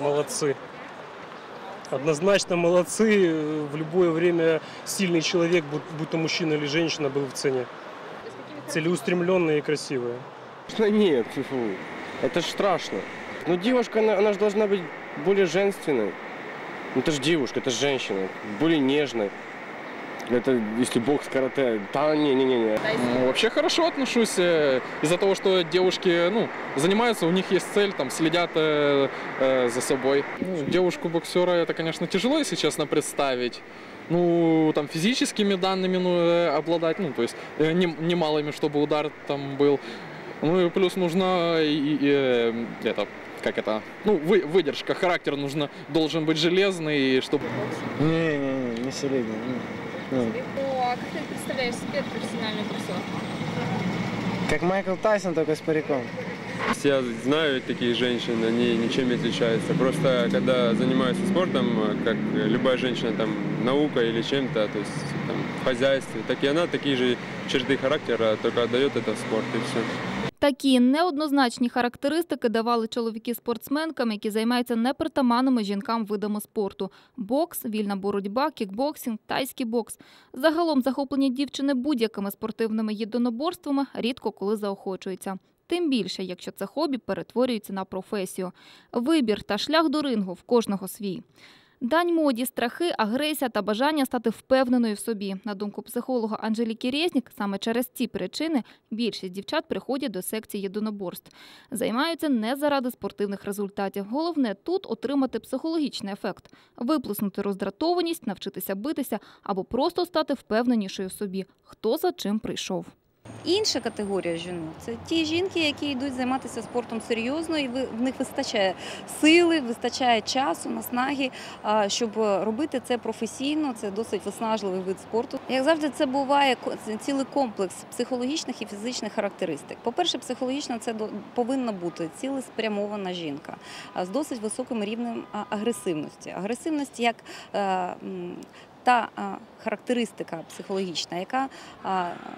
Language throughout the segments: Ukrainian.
Молодцы. Однозначно молодцы. В любое время сильный человек, будь, то мужчина или женщина, был в цене. Целеустремленные и красивые. Конечно, нет. Это ж страшно. Но девушка, она, она же должна быть более женственной. Ну, это же девушка, это же женщина. Более нежной. Это если бокс, карате. Да, не-не-не. Ну, Вообще хорошо отношусь э, из-за того, что девушки ну, занимаются, у них есть цель, там, следят э, э, за собой. Ну, Девушку-боксера это, конечно, тяжело, если честно, представить. Ну, там, физическими данными ну, э, обладать, ну, то есть э, не- немалыми, чтобы удар там был. Ну, и плюс нужно и, и, э, это, как это, ну, вы- выдержка, характер нужно, должен быть железный, чтобы Не-не-не, не солидно. Ну, А как ты представляешь себе профессиональную боксер? Как Майкл Тайсон, только с париком. Я знаю такие женщины, они ничем не отличаются. Просто когда занимаются спортом, как любая женщина, там, наука или чем-то, то есть там, в хозяйстве, так и она такие же черты характера, только отдает это в спорт и все. Такі неоднозначні характеристики давали чоловіки спортсменкам, які займаються непритаманними жінкам видами спорту: бокс, вільна боротьба, кікбоксинг, тайський бокс. Загалом захоплені дівчини будь-якими спортивними єдиноборствами рідко коли заохочуються. Тим більше, якщо це хобі перетворюється на професію. Вибір та шлях до рингу в кожного свій. Дань моді, страхи, агресія та бажання стати впевненою в собі. На думку психолога Анжеліки Резнік, саме через ці причини більшість дівчат приходять до секції єдиноборств. Займаються не заради спортивних результатів. Головне тут отримати психологічний ефект, виплеснути роздратованість, навчитися битися або просто стати впевненішою в собі, хто за чим прийшов. Інша категорія жінок це ті жінки, які йдуть займатися спортом серйозно, і в них вистачає сили, вистачає часу, наснаги, щоб робити це професійно. Це досить виснажливий вид спорту. Як завжди, це буває цілий комплекс психологічних і фізичних характеристик. По-перше, психологічно це повинна бути цілеспрямована жінка з досить високим рівнем агресивності. Агресивність як е, та характеристика психологічна, яка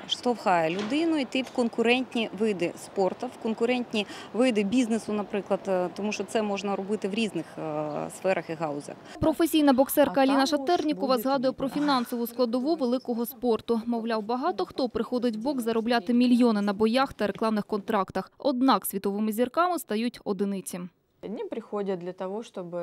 штовхає людину йти в конкурентні види спорту, в конкурентні види бізнесу, наприклад, е, тому що це можна робити в різних е, сферах і гаузах. Професійна боксерка Аліна Шатернікова згадує про фінансову складову великого спорту. Мовляв, багато хто приходить в бокс заробляти мільйони на боях та рекламних контрактах. Однак світовими зірками стають одиниці. Одні приходять для того, щоб.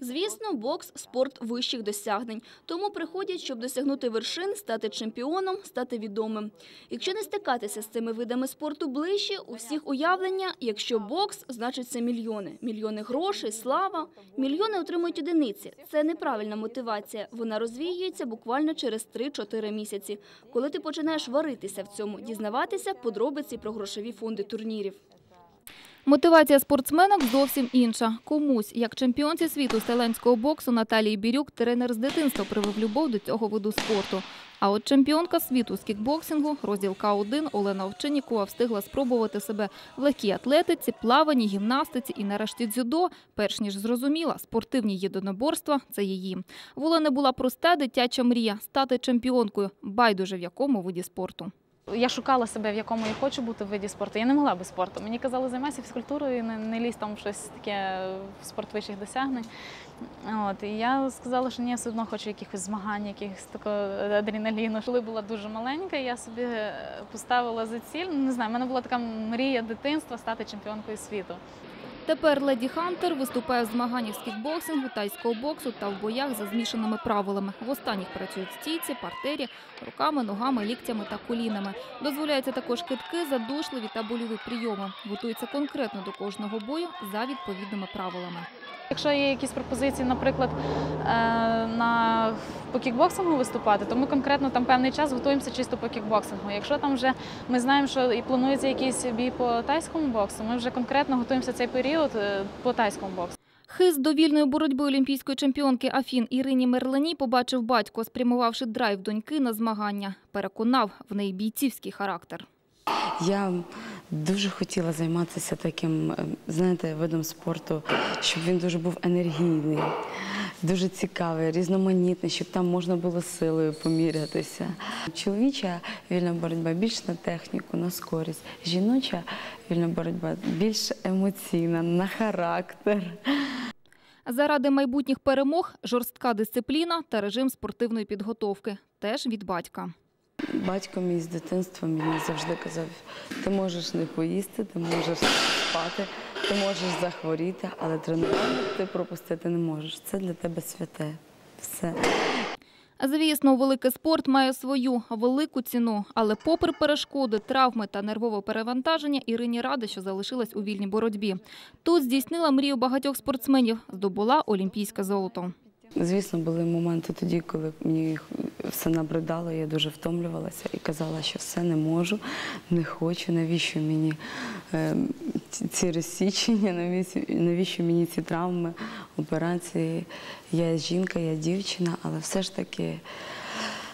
Звісно, бокс спорт вищих досягнень. Тому приходять, щоб досягнути вершин, стати чемпіоном, стати відомим. Якщо не стикатися з цими видами спорту ближче, у всіх уявлення, якщо бокс, значить це мільйони. Мільйони грошей, слава. Мільйони отримують одиниці. Це неправильна мотивація. Вона розвіюється буквально через 3-4 місяці. Коли ти починаєш варитися в цьому, дізнаватися подробиці про грошові фонди турнірів. Мотивація спортсменок зовсім інша. Комусь, як чемпіонці світу з тайландського боксу Наталії Бірюк, тренер з дитинства привив любов до цього виду спорту. А от чемпіонка світу з кікбоксингу, розділ К1 Олена Овчиннікова встигла спробувати себе в легкій атлетиці, плаванні, гімнастиці і нарешті дзюдо, перш ніж зрозуміла, спортивні єдиноборства – це її. В Олени була проста дитяча мрія – стати чемпіонкою, байдуже в якому виді спорту. Я шукала себе, в якому я хочу бути в виді спорту. Я не могла без спорту. Мені казали, займайся фізкультурою, не, не лізь там в щось таке в спорт вищих досягнень. От, і я сказала, що ні, я все одно хочу якихось змагань, якихось такого адреналіну. Коли була дуже маленька, я собі поставила за ціль. ну, Не знаю, в мене була така мрія дитинства стати чемпіонкою світу. Тепер Леді Хантер виступає в змаганнях з кікбоксингу, тайського боксу та в боях за змішаними правилами. В останніх працюють стійці, партері, руками, ногами, ліктями та колінами. Дозволяються також китки, задушливі та больові прийоми. Готується конкретно до кожного бою за відповідними правилами. Якщо є якісь пропозиції, наприклад, е, на по кікбоксингу виступати, то ми конкретно там певний час готуємося чисто по кікбоксингу. Якщо там вже ми знаємо, що і планується якийсь бій по тайському боксу, ми вже конкретно готуємося цей період е, по тайському боксу. Хист до вільної боротьби олімпійської чемпіонки Афін Ірині Мерлані побачив батько, спрямувавши драйв доньки на змагання. Переконав в неї бійцівський характер. Я дуже хотіла займатися таким, е, знаєте, видом спорту, щоб він дуже був енергійний, дуже цікавий, різноманітний, щоб там можна було силою помірятися. Чоловіча вільна боротьба більш на техніку, на скорість. Жіноча вільна боротьба більш емоційна, на характер. Заради майбутніх перемог жорстка дисципліна та режим спортивної підготовки. Теж від батька. Батько мій з дитинства мені завжди казав: ти можеш не поїсти, ти можеш спати, ти можеш захворіти, але тренування ти пропустити не можеш. Це для тебе святе. Все. Звісно, великий спорт має свою велику ціну, але попри перешкоди, травми та нервове перевантаження, Ірині рада, що залишилась у вільній боротьбі. Тут здійснила мрію багатьох спортсменів, здобула олімпійське золото. Звісно, були моменти тоді, коли мені все набридало, я дуже втомлювалася і казала, що все не можу, не хочу, навіщо мені е, ці- розсічення, навіщо мені ці травми, операції. Я жінка, я дівчина, але все ж таки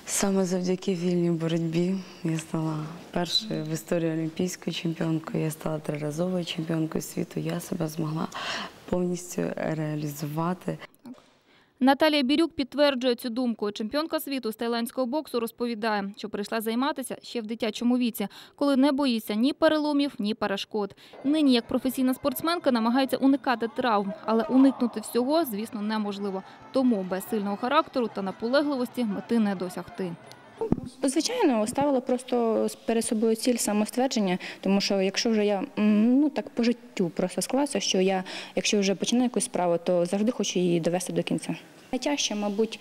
саме завдяки вільній боротьбі я стала першою в історії олімпійською чемпіонкою, я стала триразовою чемпіонкою світу. Я себе змогла повністю реалізувати. Наталія Бірюк підтверджує цю думку. Чемпіонка світу з тайландського боксу розповідає, що прийшла займатися ще в дитячому віці, коли не боїться ні переломів, ні перешкод. Нині, як професійна спортсменка, намагається уникати травм, але уникнути всього, звісно, неможливо. Тому без сильного характеру та наполегливості мети не досягти. Звичайно, ставила просто перед собою ціль самоствердження, тому що якщо вже я ну так по життю просто склалося, що я, якщо вже починаю якусь справу, то завжди хочу її довести до кінця. Найтяжче, мабуть,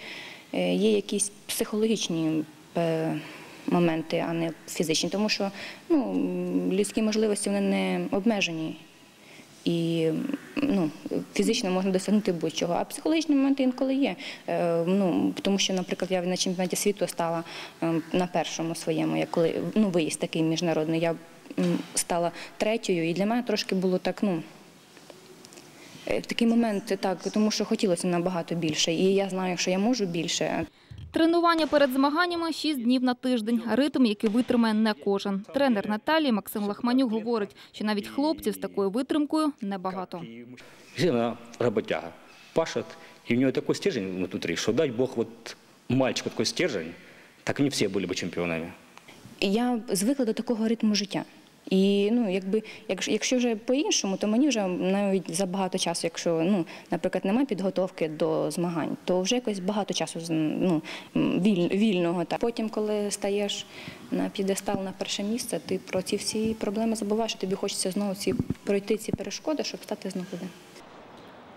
е, є якісь психологічні е, моменти, а не фізичні, тому що ну, людські можливості вони не обмежені. І ну, фізично можна досягнути будь-чого, а психологічні моменти інколи є. Е, ну, тому що, наприклад, я на чемпіонаті світу стала е, на першому своєму, я коли ну, виїзд такий міжнародний, я стала третьою, і для мене трошки було так, ну. е, Такий момент, так, тому що хотілося набагато більше, і я знаю, що я можу більше. Тренування перед змаганнями 6 днів на тиждень. Ритм, який витримає не кожен. Тренер Наталії Максим Лахманюк говорить, що навіть хлопців з такою витримкою небагато. Она работяга, пашет, и у нее такой стержень внутри, что дай бог вот мальчику такой стержень, так они все были бы чемпионами. я звикла до такого ритму життя. І ну, якби, якщо, якщо вже по-іншому, то мені вже навіть за багато часу, якщо, ну, наприклад, немає підготовки до змагань, то вже якось багато часу ну, віль, вільного. Так. Потім, коли стаєш на п'єдестал на перше місце, ти про ці всі проблеми забуваєш, і тобі хочеться знову ці, пройти ці перешкоди, щоб стати знову.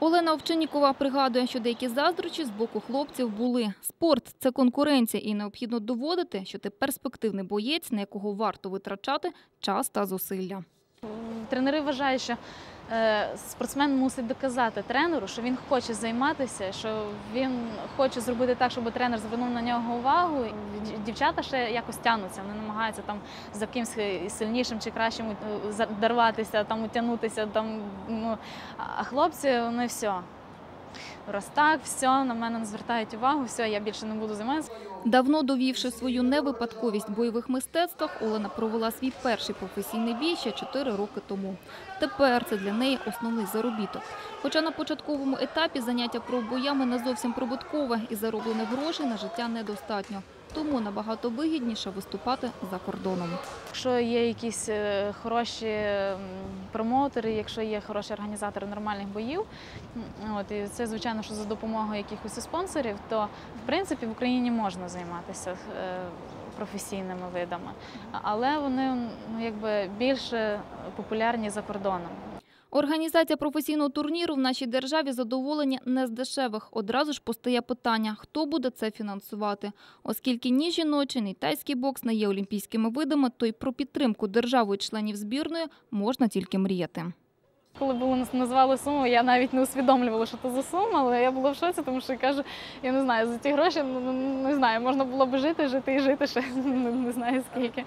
Олена Овчинікова пригадує, що деякі заздрочі з боку хлопців були. Спорт – це конкуренція і необхідно доводити, що ти перспективний боєць, на якого варто витрачати час та зусилля. Тренери вважають, що спортсмен мусить доказати тренеру, що він хоче займатися, що він хоче зробити так, щоб тренер звернув на нього увагу. Дівчата ще якось тягнуться, вони намагаються там за кимось сильнішим чи кращим дарватися, там утягнутися. Там, ну, а хлопці, вони все. Раз так, все, на мене не звертають увагу, все, я більше не буду займатися. Давно довівши свою невипадковість в бойових мистецтвах, Олена провела свій перший професійний бій ще 4 роки тому. Тепер це для неї основний заробіток. Хоча на початковому етапі заняття пробоями не зовсім прибуткове і зароблених грошей на життя недостатньо. Тому набагато вигідніше виступати за кордоном. Якщо є якісь е, хороші промоутери, якщо є хороші організатори нормальних боїв, от, і це звичайно, що за допомогою якихось спонсорів, то в принципі в Україні можна займатися е, професійними видами, але вони ну, якби більше популярні за кордоном. Організація професійного турніру в нашій державі задоволення не з дешевих. Одразу ж постає питання, хто буде це фінансувати. Оскільки ні жіночий, ні тайський бокс не є олімпійськими видами, то й про підтримку держави членів збірної можна тільки мріяти. Коли було назвали суму, я навіть не усвідомлювала, що це за сума, але я була в шоці, тому що я кажу, я не знаю, за ці гроші ну, ну, не знаю, можна було б жити, жити і жити ще не знаю скільки.